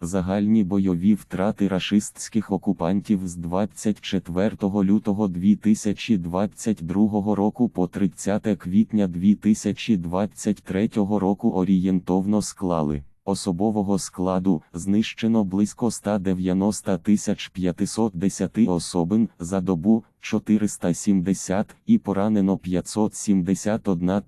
Загальні бойові втрати рашистських окупантів з 24 лютого 2022 року по 30 квітня 2023 року орієнтовно склали. Особового складу знищено близько 190 510 особин за добу 470 і поранено 571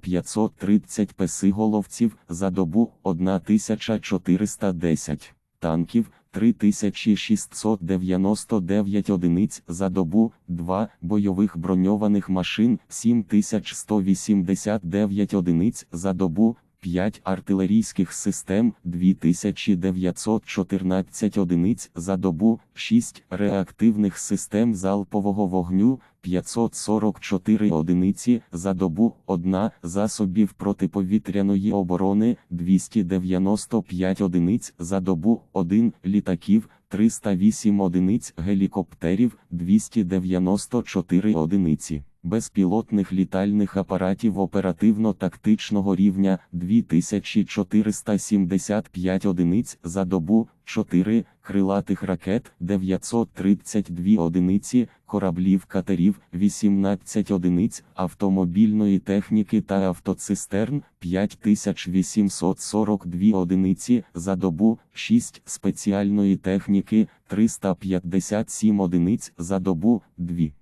530 песиголовців за добу 1410 танків. 3699 одиниць за добу, 2 бойових броньованих машин, 7189 одиниць за добу, 5 артилерійських систем, 2914 одиниць за добу, 6 реактивних систем залпового вогню, 544 одиниці за добу, 1 засобів протиповітряної оборони, 295 одиниць за добу, 1 літаків, 308 одиниць гелікоптерів, 294 одиниці. Безпілотних літальних апаратів оперативно-тактичного рівня 2475 одиниць за добу, 4 крилатих ракет 932 одиниці, кораблів катерів 18 одиниць, автомобільної техніки та автоцистерн 5842 одиниці за добу, 6 спеціальної техніки 357 одиниць за добу, 2.